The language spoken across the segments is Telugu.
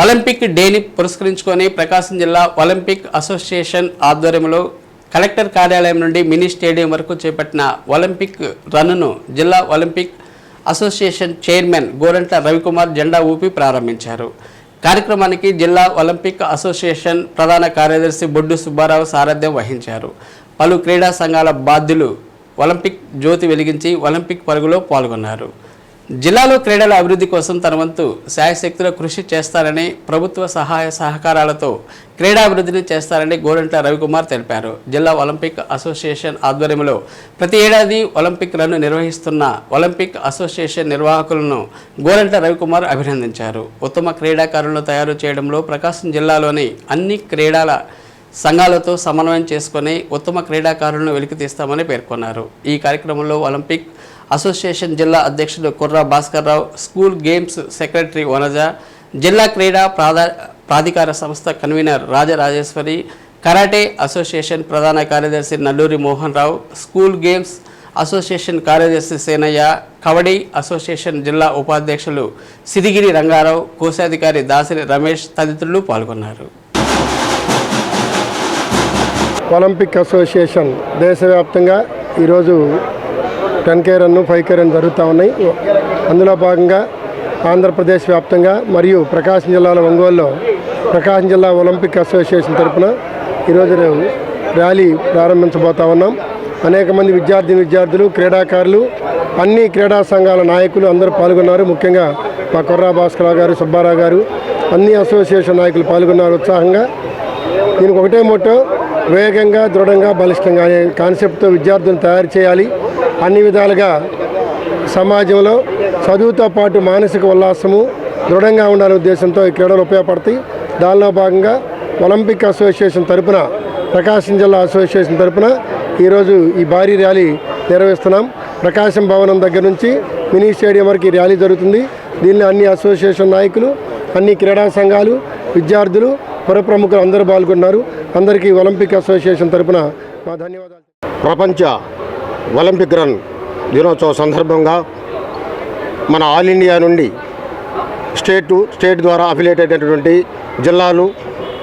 ఒలింపిక్ డేని పురస్కరించుకొని ప్రకాశం జిల్లా ఒలింపిక్ అసోసియేషన్ ఆధ్వర్యంలో కలెక్టర్ కార్యాలయం నుండి మినీ స్టేడియం వరకు చేపట్టిన ఒలింపిక్ రన్ను జిల్లా Olympic association chairman Gorantla Ravikumar జెండా ఊపి ప్రారంభించారు. కార్యక్రమానికి జిల్లా ఒలింపిక్ అసోసియేషన్ ప్రధాన కార్యదర్శి బొడ్డు సుబ్బారావు సారథ్యం వహించారు. పలు క్రీడా సంఘాల బాధ్యులు ఒలింపిక్ జ్యోతి వెలిగించి ఒలింపిక్ పరుగులో పాల్గొన్నారు. జిల్లాలో క్రీడల అభివృద్ధి కోసం తన వంతు శాయశక్తుల కృషి చేస్తారని ప్రభుత్వ సహాయ సహకారాలతో క్రీడాభివృద్ధిని చేస్తారని గోరంట్ల రవికుమార్ తెలిపారు. జిల్లా ఒలింపిక్ అసోసియేషన్ ఆధ్వర్యంలో ప్రతి ఏడాది ఒలింపిక్ నిర్వహిస్తున్న ఒలింపిక్ అసోసియేషన్ నిర్వాహకులను గోరంట్ల రవికుమార్ అభినందించారు. ఉత్తమ క్రీడాకారులను తయారు చేయడంలో ప్రకాశం జిల్లాలోని అన్ని క్రీడల సంఘాలతో సమన్వయం చేసుకొని ఉత్తమ క్రీడాకారులను వెలికితీస్తామని పేర్కొన్నారు. ఈ కార్యక్రమంలో ఒలింపిక్ అసోసియేషన్ జిల్లా అధ్యక్షుడు Kurra Bhaskar Rao school games secretary Vanaja జిల్లా క్రీడా ప్రాధా ప్రాధికార సంస్థ కన్వీనర్ రాజరాజేశ్వరి కరాటే అసోసియేషన్ ప్రధాన కార్యదర్శి Nalluri Mohan Rao school games association కార్యదర్శి సేనయ్య కబడ్డీ అసోసియేషన్ జిల్లా ఉపాధ్యక్షులు సిరిగిరి రంగారావు కోశాధికారి దాసిరి రమేష్ తదితరులు పాల్గొన్నారు. ఒలింపిక్ అసోసియేషన్ దేశవ్యాప్తంగా ఈరోజు ten K run five K run జరుగుతూ ఉన్నాయి. అందులో భాగంగా ఆంధ్రప్రదేశ్ వ్యాప్తంగా మరియు ప్రకాశం జిల్లాలో ఒంగోలులో ప్రకాశం జిల్లా ఒలింపిక్ అసోసియేషన్ తరపున ఈరోజు ర్యాలీ ప్రారంభించబోతా ఉన్నాం. అనేక మంది విద్యార్థి విద్యార్థులు క్రీడాకారులు అన్ని క్రీడా సంఘాల నాయకులు అందరూ పాల్గొన్నారు. ముఖ్యంగా మా కొర్రా భాస్కరరావు గారు సుబ్బారావు గారు అన్ని అసోసియేషన్ నాయకులు పాల్గొన్నారు ఉత్సాహంగా. దీనికి ఒకటే మోటో వేగంగా దృఢంగా బలిష్టంగా అనే కాన్సెప్ట్తో విద్యార్థులను తయారు చేయాలి. అన్ని విధాలుగా సమాజంలో చదువుతో పాటు మానసిక ఉల్లాసము దృఢంగా ఉండాలనే ఉద్దేశంతో ఈ క్రీడలు ఉపయోగపడతాయి. దానిలో భాగంగా ఒలింపిక్ అసోసియేషన్ తరపున ప్రకాశం జిల్లా అసోసియేషన్ తరపున ఈరోజు ఈ భారీ ర్యాలీ నిర్వహిస్తున్నాం. ప్రకాశం భవనం దగ్గర నుంచి మినీ స్టేడియం వరకు ఈ ర్యాలీ జరుగుతుంది. దీనిలో అన్ని అసోసియేషన్ నాయకులు అన్ని క్రీడా సంఘాలు విద్యార్థులు పుర ప్రముఖులు అందరూ పాల్గొన్నారు. అందరికీ ఒలింపిక్ అసోసియేషన్ తరపున మా ధన్యవాదాలు. ప్రపంచ ఒలింపిక్ రన్ దినోత్సవం సందర్భంగా మన ఆల్ ఇండియా నుండి స్టేట్ స్టేట్ ద్వారా అఫిలియేట్ అయినటువంటి జిల్లాలు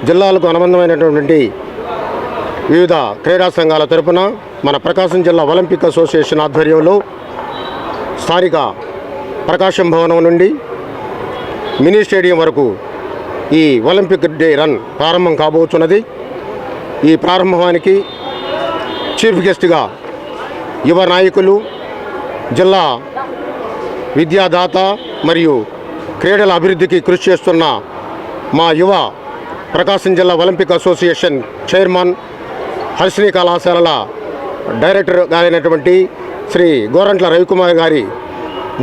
జిల్లాలకు అనుబంధమైనటువంటి వివిధ క్రీడా సంఘాల తరపున మన ప్రకాశం జిల్లా ఒలింపిక్ అసోసియేషన్ ఆధ్వర్యంలో స్థానిక ప్రకాశం భవనం నుండి మినీ స్టేడియం వరకు ఈ ఒలింపిక్ డే రన్ ప్రారంభం కాబోతున్నది. ఈ ప్రారంభానికి చీఫ్ గెస్ట్గా యువ నాయకులు జిల్లా విద్యాదాత మరియు క్రీడల అభివృద్ధికి కృషి చేస్తున్న మా యువ ప్రకాశం జిల్లా ఒలింపిక్ అసోసియేషన్ చైర్మన్ హర్షిని కళాశాలల డైరెక్టర్ గారైనటువంటి శ్రీ గోరంట్ల రవికుమార్ గారి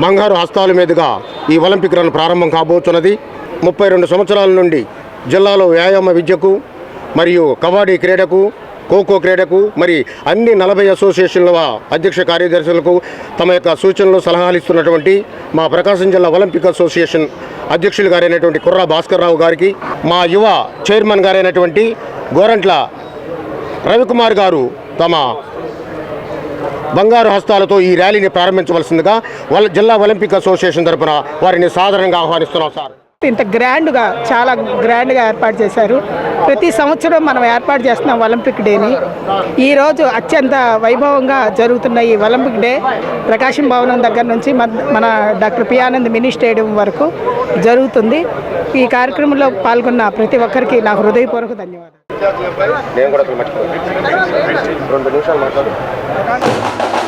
బంగారు హస్తాల మీదుగా ఈ ఒలింపిక్ రన్ ప్రారంభం కాబోతున్నది. ముప్పై రెండు సంవత్సరాల నుండి జిల్లాలో వ్యాయామ విద్యకు మరియు కబడ్డీ క్రీడకు ఖోఖో క్రీడకు మరి అన్ని నలభై అసోసియేషన్ల అధ్యక్ష కార్యదర్శులకు తమ యొక్క సూచనలు సలహాలు ఇస్తున్నటువంటి మా ప్రకాశం జిల్లా ఒలింపిక్ అసోసియేషన్ అధ్యక్షులు గారైనటువంటి కుర్రా భాస్కర్ రావు గారికి మా యువ చైర్మన్ గారైనటువంటి గోరంట్ల రవికుమార్ గారు తమ బంగారు హస్తాలతో ఈ ర్యాలీని ప్రారంభించవలసిందిగా వల జిల్లా ఒలింపిక్ అసోసియేషన్ తరఫున వారిని సాధారణంగా ఆహ్వానిస్తున్నాం సార్. ఇంత గ్రాండ్గా చాలా గ్రాండ్గా ఏర్పాటు చేశారు. ప్రతి సంవత్సరం మనం ఏర్పాటు చేస్తున్నాం ఒలింపిక్ డేని. ఈరోజు అత్యంత వైభవంగా జరుగుతున్న ఈ ఒలింపిక్ డే ప్రకాశం భవనం దగ్గర నుంచి మన- మన డాక్టర్ పియానంద్ మినీ స్టేడియం వరకు జరుగుతుంది. ఈ కార్యక్రమంలో పాల్గొన్న ప్రతి ఒక్కరికి నా హృదయపూర్వక ధన్యవాదాలు. నేను కూడా రెండు నిమిషాలు మాట్లాడు.